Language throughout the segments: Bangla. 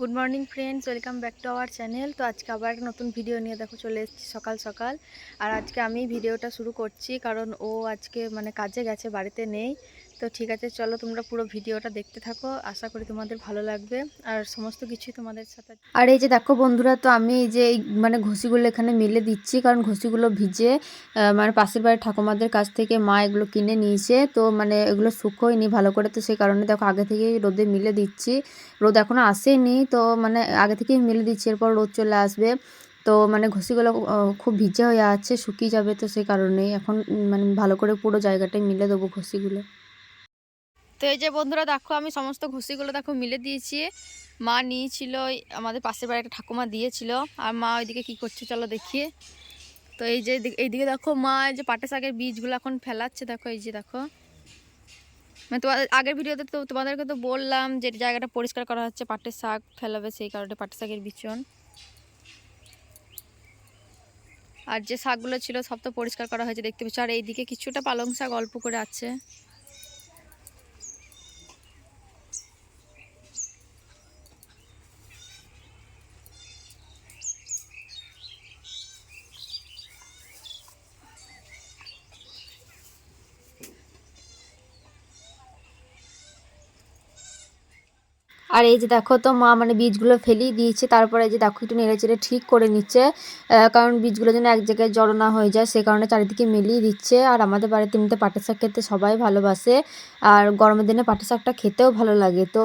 Good morning friends welcome back to our channel তো আজকে আবার একটা নতুন ভিডিও নিয়ে দেখো চলে এসেছি সকাল সকাল। আর আজকে আমি ভিডিওটা শুরু করছি কারণ ও আজকে মানে কাজে গেছে, বাড়িতে নেই। তো ঠিক আছে, চলো তোমরা পুরো ভিডিওটা দেখতে থাকো। আশা করি তোমাদের ভালো লাগবে। আর সমস্ত কিছুই তোমাদের সাথে আর এই যে দেখো বন্ধুরা, তো আমি এই যে মানে ঘষিগুলো এখানে মিলে দিচ্ছি, কারণ ঘষিগুলো ভিজে মানে পাশের বাড়ির ঠাকুমাদের কাছ থেকে মা এগুলো কিনে নিয়েছে। তো মানে এগুলো শুকোয়নি ভালো করে, তো সেই কারণে দেখো আগে থেকেই রোদে মিলে দিচ্ছি। রোদ এখনও আসেনি, তো মানে আগে থেকেই মিলে দিচ্ছি, এরপর রোদ চলে আসবে। তো মানে ঘষিগুলো খুব ভিজে হয়ে আছে, শুকিয়ে যাবে তো সেই কারণেই। এখন মানে ভালো করে পুরো জায়গাটায় মিলে দেবো ঘষিগুলো। তো এই যে বন্ধুরা, দেখো আমি সমস্ত ঘুষিগুলো দেখো মিলে দিয়েছি। মা নিয়েছিল, আমাদের পাশের বাড়ি একটা ঠাকুমা দিয়েছিল। আর মা ওইদিকে কি করছে চলো দেখিয়ে তো এই যে এইদিকে দেখো, মা এই যে পাটে শাকের বীজগুলো এখন ফেলাচ্ছে, দেখো এই যে দেখো। মানে তোমাদের আগের ভিডিওতে তো তোমাদেরকে তো বললাম যে জায়গাটা পরিষ্কার করা হচ্ছে, পাটের শাক ফেলাবে সেই কারণে পাটের শাকের বিচন। আর যে শাকগুলো ছিল সব তো পরিষ্কার করা হয়েছে, দেখতে পাচ্ছ। আর এইদিকে কিছুটা পালং শাক অল্প করে আছে। আর এই যে দেখো তো মা মানে বীজগুলো ফেলিয়ে দিয়েছে, তারপরে যে দেখো একটু নেড়ে চেড়ে ঠিক করে নিচ্ছে কারণ বীজগুলো যেন এক জায়গায় জড়ো না হয়ে যায়, সে কারণে চারিদিকে মিলিয়ে দিচ্ছে। আর আমাদের বাড়িতে এমনিতে পাটের শাক খেতে সবাই ভালোবাসে, আর গরমের দিনে পাটের শাকটা খেতেও ভালো লাগে। তো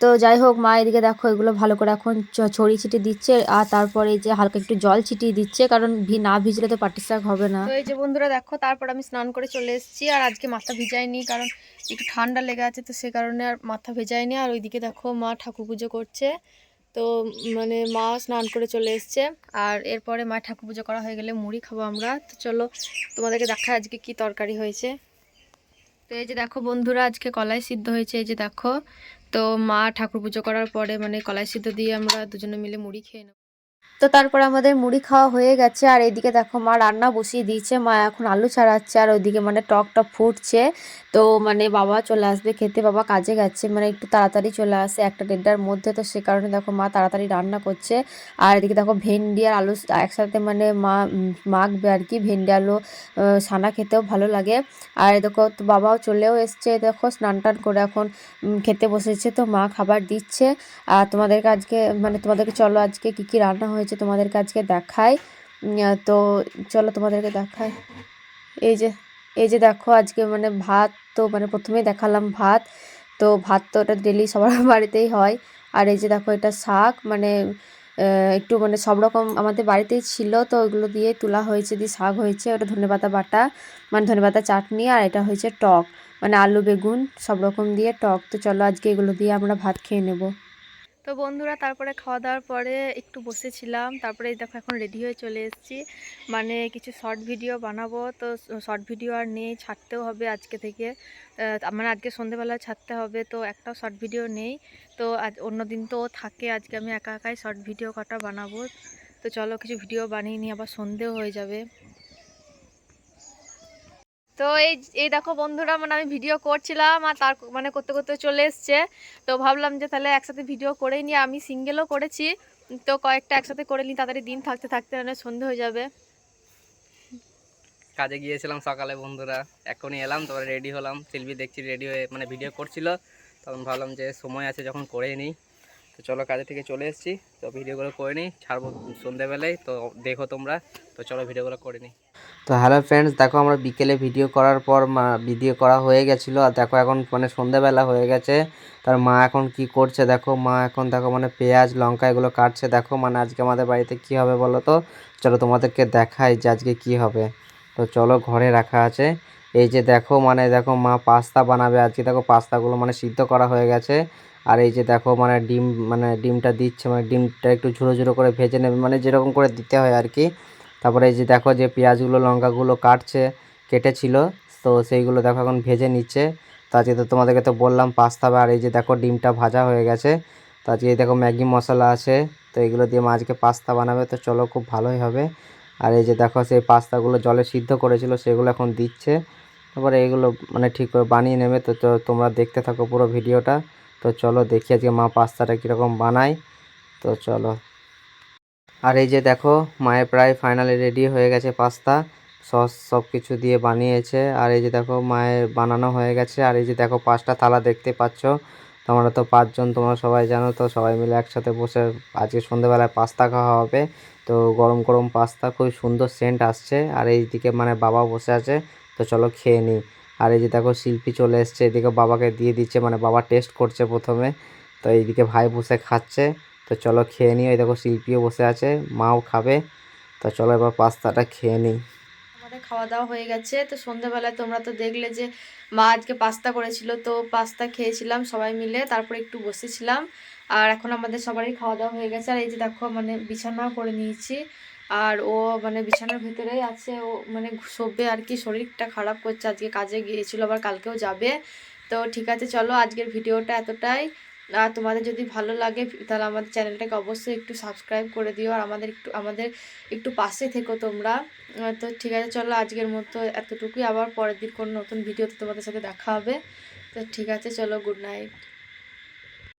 তো যাই হোক, মা এদিকে দেখো এগুলো ভালো করে এখন ছড়িয়ে ছিটিয়ে দিচ্ছে। আর তারপরে যে হালকা একটু জল ছিটিয়ে দিচ্ছে, কারণ ভি, না ভিজলে তো পাটের শাক হবে না। তো এই যে বন্ধুরা দেখো, তারপর আমি স্নান করে চলে এসেছি, আর আজকে মাথা ভিজাইনি, কারণ একটু ঠান্ডা লেগে আছে, তো সে কারণে আর মাথা ভেজায়নি আর ওইদিকে দেখো মা ঠাকুর পুজো করছে, তো মানে মা স্নান করে চলে এসছে। আর এরপরে মা ঠাকুর পুজো করা হয়ে গেলে মুড়ি খাব আমরা। তো চলো তোমাদেরকে দেখা আজকে কি তরকারি হয়েছে। তো এই যে দেখো বন্ধুরা, আজকে কলাই সিদ্ধ হয়েছে, এই যে দেখো। তো মা ঠাকুর পুজো করার পরে মানে কলাই সিদ্ধ দিয়ে আমরা দুজনে মিলে মুড়ি খেয়ে নেব। তো তারপর আমাদের মুড়ি খাওয়া হয়ে গেছে, আর এইদিকে দেখো মা রান্না বসিয়ে দিয়েছে। মা এখন আলু ছাড়াচ্ছে, আর ওইদিকে মানে টকটা ফুটছে। তো মানে বাবা চলে আসবে খেতে, বাবা কাজে গেছে মানে একটু তাড়াতাড়ি চলে আসে একটা দেড়টার মধ্যে। তো সে কারণে দেখো মা তাড়াতাড়ি রান্না করছে। আর এদিকে দেখো ভেন্ডি আর আলু একসাথে মানে মা মাখবে আর কি। ভেন্ডি, আলু ছানা খেতেও ভালো লাগে। আর দেখো তো বাবাও চলেও এসছে, দেখো স্নান টান করে এখন খেতে বসেছে। তো মা খাবার দিচ্ছে। আর তোমাদেরকে আজকে মানে তোমাদেরকে চলো আজকে কি কি রান্না হয়েছে তোমাদেরকে আজকে দেখাই। তো চলো তোমাদেরকে দেখাই। এই যে এই যে দেখো আজকে মানে ভাত তো মানে প্রথমেই দেখালাম ভাত। তো ভাত তো ওটা ডেলি সবার বাড়িতেই হয়। আর এই যে দেখো এটা শাক মানে একটু মানে সব রকম আমাদের বাড়িতেই ছিল, তো ওইগুলো দিয়ে তোলা হয়েছে, দিয়ে শাক হয়েছে, ওটা ধনেপাতা বাটা মানে ধনেপাতা চাটনি, আর এটা হয়েছে টক। মানে আলু, বেগুন সব রকম দিয়ে টক। তো চলো আজকে এগুলো দিয়ে আমরা ভাত খেয়ে নেব। তো বন্ধুরা, তারপরে খাওয়া দাওয়ার পরে একটু বসেছিলাম। তারপরে দেখো এখন রেডি হয়ে চলে এসেছি। মানে কিছু শর্ট ভিডিও বানাবো। তো শর্ট ভিডিও আর নেই, ছাড়তেও হবে আজকে থেকে। মানে আজকে সন্ধেবেলা ছাড়তে হবে, তো একটাও শর্ট ভিডিও নেই। তো আজ অন্য দিন তো থাকে, আজকে আমি একা একাই শর্ট ভিডিও কটা বানাবো। তো চলো কিছু ভিডিও বানিয়ে নিই, আবার সন্ধেও হয়ে যাবে। তো এই এই দেখো বন্ধুরা মানে আমি ভিডিও করছিলাম আর তার মানে করতে করতে চলে এসছে। তো ভাবলাম যে তাহলে একসাথে ভিডিও করেই নিয়ে আমি সিঙ্গেলও করেছি। তো কয়েকটা একসাথে করে নিই। তাড়াতাড়ি দিন থাকতে থাকতে মানে সন্ধে হয়ে যাবে। কাজে গিয়েছিলাম সকালে বন্ধুরা। এখনই এলাম, তারপরে রেডি হলাম। শিল্পী দেখছি রেডি হয়ে মানে ভিডিও করছিল। তখন ভাবলাম যে সময় আছে, যখন করেই নিই। তো চলো কাজে থেকে চলে এসেছি। তো ভিডিওগুলো করে নিই, ছাড়বো সন্ধেবেলায় তো দেখো তোমরা, তো চলো ভিডিওগুলো করে নিই। তো হ্যালো ফ্রেন্ডস দেখো আমরা বিকেলে ভিডিও করার পর মা ভিডিও করা হয়ে গেছিল। আর দেখো এখন মানে সন্ধেবেলা হয়ে গেছে। তার মা এখন কি করছে দেখো? মা এখন দেখো মানে পেঁয়াজ, লঙ্কা এগুলো কাটছে। দেখো মানে আজকে আমাদের বাড়িতে কি হবে বলো তো? চলো তোমাদেরকে দেখাই যে আজকে কি হবে। তো চলো ঘরে রাখা আছে। এই যে দেখো মানে দেখো মা পাস্তা বানাবে। আজকে দেখো পাস্তাগুলো মানে সিদ্ধ করা হয়ে গেছে। আর এই যে দেখো মানে ডিম মানে ডিমটা দিচ্ছে মানে ডিমটা একটু ঝুড়ো ঝুড়ো করে ভেজে নেবে মানে যেরকম করে দিতে হয় আর কি। তারপরে এই যে দেখো যে পেঁয়াজগুলো, লঙ্কাগুলো কাটছে, কেটেছিল, তো সেইগুলো দেখো এখন ভেজে নিচ্ছে। তো আজকে তো তোমাদেরকে তো বললাম পাস্তা আর এই যে দেখো ডিমটা ভাজা হয়ে গেছে। তো আজকে দেখো ম্যাগি মশলা আছে, তো এগুলো দিয়ে আজকে পাস্তা বানাবে, তো চলো খুব ভালোই হবে। আর এই যে দেখো সেই পাস্তাগুলো জলে সিদ্ধ করেছিল, সেগুলো এখন দিচ্ছে। তারপরে এগুলো মানে ঠিক করে বানিয়ে নেবে। তো তো তোমরা দেখতে থাকো পুরো ভিডিওটা। তো চলো দেখি আজকে মা পাস্তাটা কীরকম বানায়। তো চলো। আর এই যে দেখো মায়ের প্রায় ফাইনালি রেডি হয়ে গেছে পাস্তা। সস সব কিছু দিয়ে বানিয়েছে। আর এই যে দেখো, মায়ের বানানো হয়ে গেছে। আর এই যে দেখো, পাঁচটা থালা দেখতে পাচ্ছ। তোমরা তো পাঁচজন, তোমরা সবাই জানো তো, সবাই মিলে একসাথে বসে আজকে সন্ধ্যেবেলায় পাস্তা খাওয়া হবে। তো গরম গরম পাস্তা খুব সুন্দর সেন্ট আসছে। আর এইদিকে মানে বাবা বসে আছে। তো চলো খেয়ে নিই। আর এই যে দেখো শিল্পী চলে এসছে, এদিকে বাবাকে দিয়ে দিচ্ছে মানে বাবা টেস্ট করছে প্রথমে। তো এইদিকে ভাই বসে খাচ্ছে। তো চলো খেয়ে নিই, ওই দেখো শিল্পীও বসে আছে, মাও খাবে। তো চলো এবার পাস্তাটা খেয়ে নিই। খাওয়া দাওয়া হয়ে গেছে। তো সন্ধ্যাবেলায় তোমরা তো দেখলে যে মা আজকে পাস্তা করেছিল, তো পাস্তা খেয়েছিলাম সবাই মিলে, তারপরে একটু বসেছিলাম। আর এখন আমাদের সবারই খাওয়া দাওয়া হয়ে গেছে। আর এই যে দেখো মানে বিছানাও করে নিয়েছি। আর ও মানে বিছানার ভিতরেই আছে, ও মানে শোবে আর কি, শরীরটা খারাপ করছে, আজকে কাজে গিয়েছিল, আবার কালকেও যাবে। তো ঠিক আছে, চলো আজকের ভিডিওটা এতটাই। আর তোমাদের যদি ভালো লাগে, তাহলে আমাদের চ্যানেলটাকে অবশ্যই একটু সাবস্ক্রাইব করে দিও, আর আমাদের একটু আমাদের একটু পাশে থেকো তোমরা। তো ঠিক আছে, চলো আজকের মতো এতটুকুই, আবার পরের দিন কোনো নতুন ভিডিওতে তোমাদের সাথে দেখা হবে। তো ঠিক আছে, চলো গুড নাইট